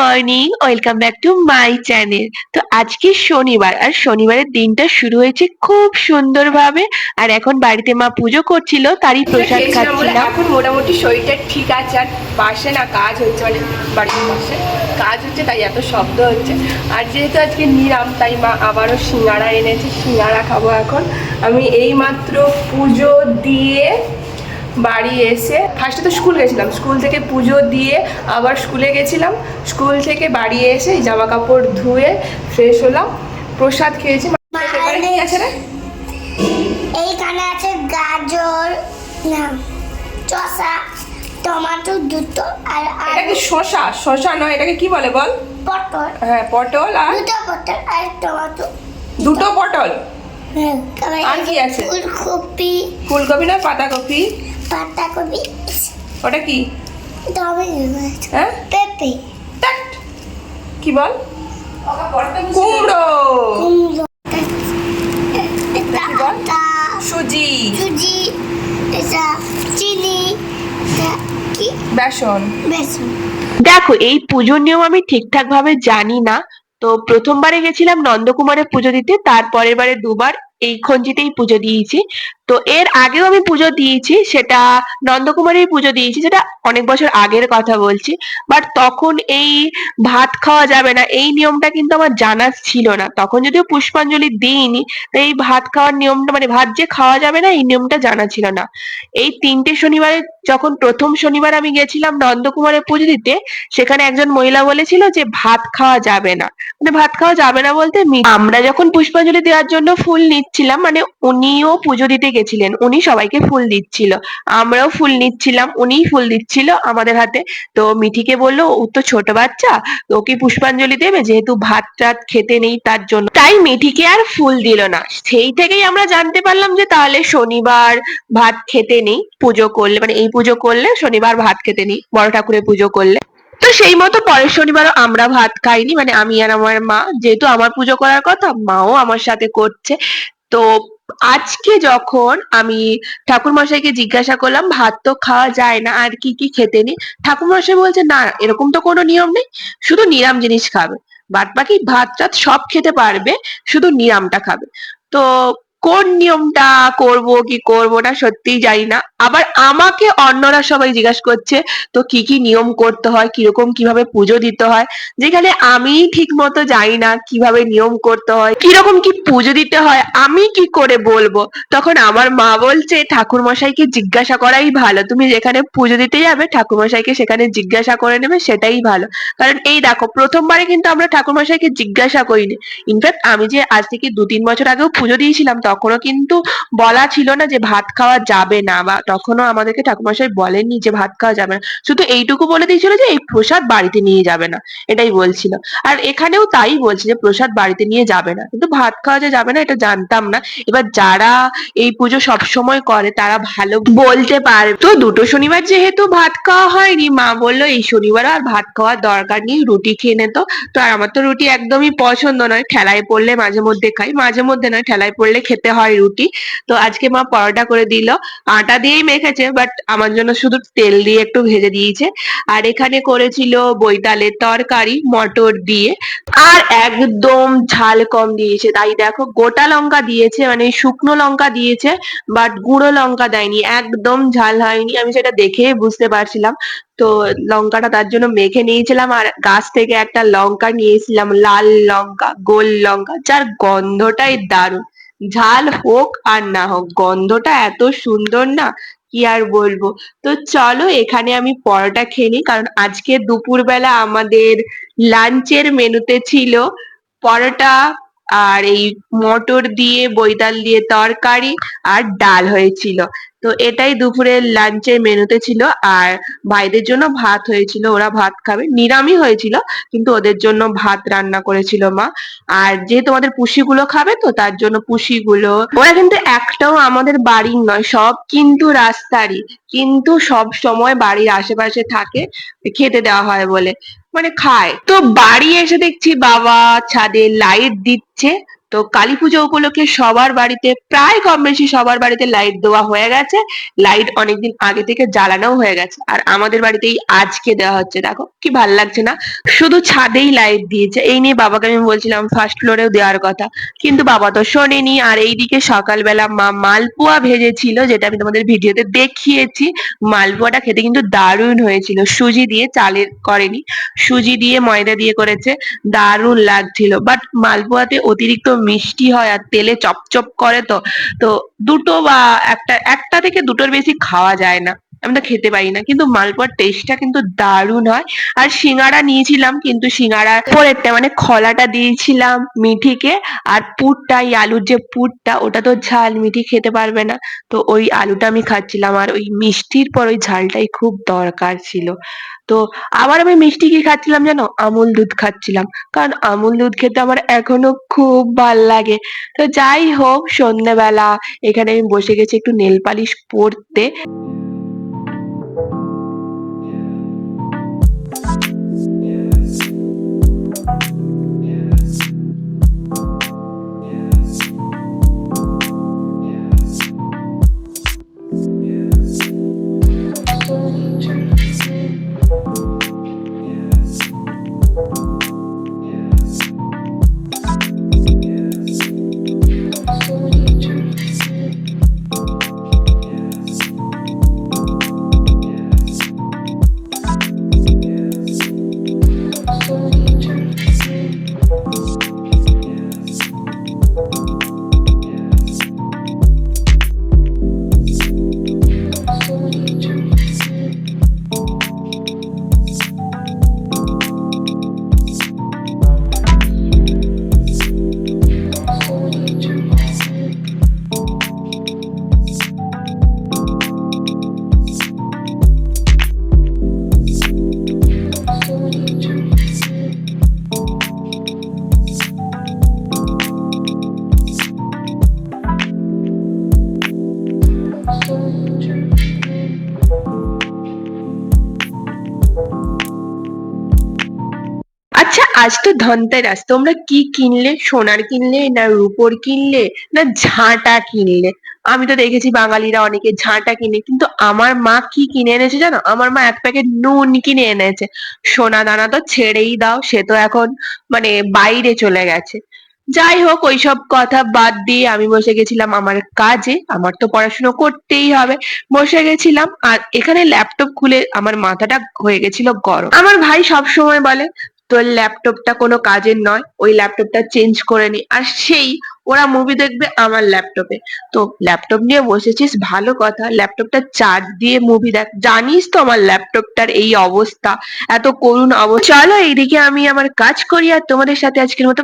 Morning welcome back to my channel তো আজকে শনিবার আর শনিবারের দিনটা শুরু হয়েছে খুব সুন্দরভাবে। আর এখন বাড়িতে মা পুজো করছিল তারই প্রসাদ খাচ্ছিলাম। এখন মোটামুটি শরীরটা ঠিক আছে আর পাশে না কাজ হচ্ছে মানে বাড়ির পাশে কাজ হচ্ছে তাই এত শব্দ হচ্ছে। আর যেহেতু আজকে নিরাম তাই মা আবারও সিঙ্গাড়া এনেছে সিঙ্গাড়া খাব এখন। আমি এই মাত্র পুজো দিয়ে বাড়ি এসে ফার্স্টে তো স্কুল গেছিলাম স্কুল থেকে পুজো দিয়ে আবার স্কুলে গেছিলাম। স্কুল থেকে বাড়ি এসে জামা কাপড় ধুয়ে ফ্রেশ হলাম প্রসাদ খেয়েছি। এইখানে আছে গাজর না চষা টমেটো দুটো আর আর এটা কি শশা শশা নয় এটাকে কি বলে বল? পটল। হ্যাঁ পটল আর দুটো পটল আর টমেটো দুটো। পটল? হ্যাঁ, আর কি আছে? ফুলকপি। ফুলকপি না পাতাকপি? পাতাকপি ওটা কি? হ্যাঁ? পেঁপে। কি বল? কুমড়ো। কুমড়ো। সুজি। সুজি এটা চিনি এটা কি? বেসন। বেসন। দেখো এই পুজোর নিয়ম আমি ঠিকঠাক ভাবে জানি না। তো প্রথমবারে গেছিলাম নন্দকুমারে পুজো দিতে তারপরের বারে দুবার এই খঞ্জিতেই পুজো দিয়েছি। তো এর আগেও আমি পুজো দিয়েছি, সেটা নন্দকুমারেই পুজো দিয়েছি সেটা অনেক বছর আগের কথা বলছি। বাট তখন এই ভাত খাওয়া যাবে না, এই নিয়মটা কিন্তু আমার জানা ছিল না। তখন যদিও পুষ্পাঞ্জলি দিইনি, তো এই ভাত খাওয়ার নিয়মটা মানে ভাত যে খাওয়া যাবে না, এই নিয়মটা জানা ছিল না। এই তিনটে শনিবারে যখন প্রথম শনিবার আমি গেছিলাম নন্দকুমারে পুজো দিতে, সেখানে একজন মহিলা বলেছিল যে ভাত খাওয়া যাবে না। মানে ভাত খাওয়া যাবে না বলতে আমরা যখন পুষ্পাঞ্জলি দেওয়ার জন্য ফুল নিচ্ছিলাম মানে উনিও পুজো দিতে গেছিলেন, উনি সবাইকে ফুল দিচ্ছিল। আমরাও ফুল নিচ্ছিলাম, উনিই ফুল দিচ্ছিল আমাদের হাতে। তো মিঠিকে বলল, ও তো ছোট বাচ্চা, ওকে পুষ্পাঞ্জলি দেবে, যেহেতু ভাত টাত খেতে নেই তার জন্য। তাই মিঠিকে আর ফুল দিল না। সেই থেকেই আমরা জানতে পারলাম যে তাহলে শনিবার ভাত খেতে নেই, পুজো করলে মানে এই পুজো করলে শনিবার ভাত খেতে নেই, বড় ঠাকুরের পুজো করলে। তো সেই মতো পরের শনিবারও আমরা ভাত খাইনি মানে আমি আর আমার মা, যেহেতু আমার পুজো করার কথা, মাও আমার সাথে করছে। তো আজকে যখন আমি ঠাকুরমশাইকে জিজ্ঞাসা করলাম, ভাত তো খাওয়া যায় না, আর কি কি খেতে নেই? ঠাকুরমশাই বলছে, না, এরকম তো কোনো নিয়ম নেই, শুধু নিরাম জিনিস খাবে। বাদ বাকি ভাত টাত সব খেতে পারবে, শুধু নিরামটা খাবে। তো কোন নিয়মটা করব, কি করব না সত্যিই জানি না। আবার আমাকে অন্যরা সবাই জিজ্ঞাসা করছে, তো কি কি নিয়ম করতে হয়, কীরকম কীভাবে পুজো দিতে হয়? যেখানে আমি ঠিক মতো জানি না কীভাবে নিয়ম করতে হয়, কীরকম কি পুজো দিতে হয়, আমি কি করে বলব? তখন আমার মা বলছে ঠাকুর মশাইকে জিজ্ঞাসা করাই ভালো। তুমি যেখানে পুজো দিতে যাবে ঠাকুর মশাইকে সেখানে জিজ্ঞাসা করে নেবে, সেটাই ভালো। কারণ এই দেখো, প্রথমবারে কিন্তু আমরা ঠাকুর মশাইকে জিজ্ঞাসা করিনি। ইনফ্যাক্ট আমি যে আজ থেকে দু তিন বছর আগেও পুজো দিয়েছিলাম তখনও কিন্তু বলা ছিল না যে ভাত খাওয়া যাবে না বা তখনও আমাদেরকে ঠাকুরমশাই বলেননি যে ভাত খাওয়া যাবে না। শুধু এইটুকু বলে দিয়েছিল যে এই প্রসাদ বাড়িতে নিয়ে যাবে না, এটাই বলছিল। আর এখানেও তাই বলছে যে প্রসাদ বাড়িতে নিয়ে যাবে না। কিন্তু ভাত খাওয়া যে যাবে না, এটা জানতাম না। এবার যারা এই পুজো সব সময় করে, তারা ভালো বলতে পারে তো দুটো শনিবার যেহেতু ভাত খাওয়া হয়নি, মা বলল এই শনিবার আর ভাত খাওয়ার দরকার নেই, রুটি খেয়ে নে তো। তো আর আমার তো রুটি একদমই পছন্দ নয়, ঠেলায় পড়লে মাঝে মধ্যে খাই, মাঝে মধ্যে নয়, ঠেলায় পড়লে খেতে হয় রুটি। তো আজকে মা পরোটা করে দিল। আটা দিয়েই মেখেছে বাট আমার জন্য শুধু তেল দিয়ে একটু ভেজে দিয়েছে। আর এখানে করেছিল বৈতালের তরকারি, মটর দিয়ে। আর একদম ঝাল কম দিয়েছে। তাই দেখো, গোটা লঙ্কা দিয়েছে মানে শুকনো লঙ্কা দিয়েছে বাট গুঁড়ো লঙ্কা দেয়নি। একদম ঝাল হয়নি। আমি সেটা দেখেই বুঝতে পারছিলাম। তো লঙ্কাটা তার জন্য মেখে নিয়েছিলাম। আর গাছ থেকে একটা লঙ্কা নিয়েছিলাম, লাল লঙ্কা, গোল লঙ্কা। যার গন্ধটাই দারুণ। ঝাল হোক আর না হোক, গন্ধটা এত সুন্দর না, কি আর বলব? তো চলো এখানে আমি পরোটা খেয়ে নিই, কারণ আজকে দুপুরবেলা আমাদের লাঞ্চের মেনুতে ছিল পরোটা আর এই মটর দিয়ে বৈতাল দিয়ে তরকারি আর ডাল হয়েছিল। তো এটাই দুপুরের লাঞ্চের মেনুতে ছিল আর ভাইদের জন্য ভাত হয়েছিল। ওরা ভাত খাবে। নিরামি হয়েছিল, কিন্তু ওদের জন্য ভাত রান্না করেছিল মা। আর যেহেতু আমাদের পুষিগুলো খাবে তো তার জন্য পুষিগুলো, ওরা কিন্তু একটাও আমাদের বাড়ির নয়, সব কিন্তু রাস্তারই। কিন্তু সব সময় বাড়ির আশেপাশে থাকে, খেতে দেওয়া হয় বলে। মানে খায়। তো বাড়ি এসে দেখছি বাবা ছাদে লাইট দিচ্ছে। তো কালী পুজো উপলক্ষে সবার বাড়িতে, প্রায় কম বেশি সবার বাড়িতে লাইট দেওয়া হয়ে গেছে। লাইট অনেকদিন আগে থেকে জ্বালানোও হয়ে গেছে। আর আমাদের বাড়িতেই আজকে দেওয়া হচ্ছে। দেখো, কি ভালো লাগছে না? শুধু ছাদেই লাইট দিয়েছে। এই নিয়ে বাবাকে আমি বলছিলাম ফার্স্ট ফ্লোরেও দেওয়ার কথা। কিন্তু বাবা তো শোনেনি। আর এইদিকে সকালবেলা মা মালপোয়া ভেজেছিল, যেটা আমি তোমাদের ভিডিওতে দেখিয়েছি। মালপোয়াটা খেতে কিন্তু দারুণ হয়েছিল। সুজি দিয়ে চালের করেনি। সুজি দিয়ে ময়দা দিয়ে করেছে। দারুণ লাগছিল। বাট মালপোয়াতে অতিরিক্ত মিষ্টি হয় আর তেলে চপচপ করে তো তো দুটো বা একটা একটা থেকে দুটোর বেশি খাওয়া যায় না। আমি তো খেতে পারি না, কিন্তু মালপোয়ার টেস্টটা কিন্তু দারুণ হয়। আর সিঙ্গারা নিয়েছিলাম, কিন্তু সিঙ্গারার পরেরটা মানে খলাটা দিয়েছিলাম মিঠিকে, আর পুরটা, এই আলুর যে পুরটা, ওটা তো ঝাল, মিঠি খেতে পারবে না। তো ওই আলুটা আমি খাচ্ছিলাম, আর ওই মিষ্টির পর ওই ঝালটাই খুব দরকার ছিল। তো আবার আমি মিষ্টি কি খাচ্ছিলাম জানো? আমুল দুধ খাচ্ছিলাম। কারণ আমুল দুধ খেতে আমার এখনও খুব ভালো লাগে। তো যাই হোক, সন্ধ্যেবেলা এখানে আমি বসে গেছি একটু নেল পালিশ পরতে। আজ তো ধনতেরাস, তোমরা কি কিনলে? সোনার কিনলে না রুপোর কিনলে না ঝাঁটা কিনলে? আমি তো দেখেছি বাঙালিরা অনেকে ঝাঁটা কিনে, কিন্তু আমার মা কি কিনে এনেছে জানো? আমার মা এক প্যাকেট নুন কিনে এনেছে। সোনা দানা তো ছেড়েই দাও, সে তো এখন মানে বাইরে চলে গেছে। যাই হোক, ওইসব কথা বাদ দিয়ে আমি বসে গেছিলাম আমার কাজে। আমার তো পড়াশুনো করতেই হবে। বসে গেছিলাম, আর এখানে ল্যাপটপ খুলে আমার মাথাটা হয়ে গেছিল গরম। আমার ভাই সব সময় বলে তোর ল্যাপটপটা কোনো কাজের নয়, ওই ল্যাপটপটা চেঞ্জ করে নি। আর সেই, ওরা মুভি দেখবে আমার ল্যাপটপে। তো ল্যাপটপ নিয়ে বসেছিস, ভালো কথা। ল্যাপটপটা চার্জ দিয়ে মুভি দেখ। জানিস তো আমার ল্যাপটপটার এই অবস্থা। এত করুণ অবস্থা। চলো এইদিকে আমি আমার কাজ করি আর তোমাদের সাথে আজকের মতো।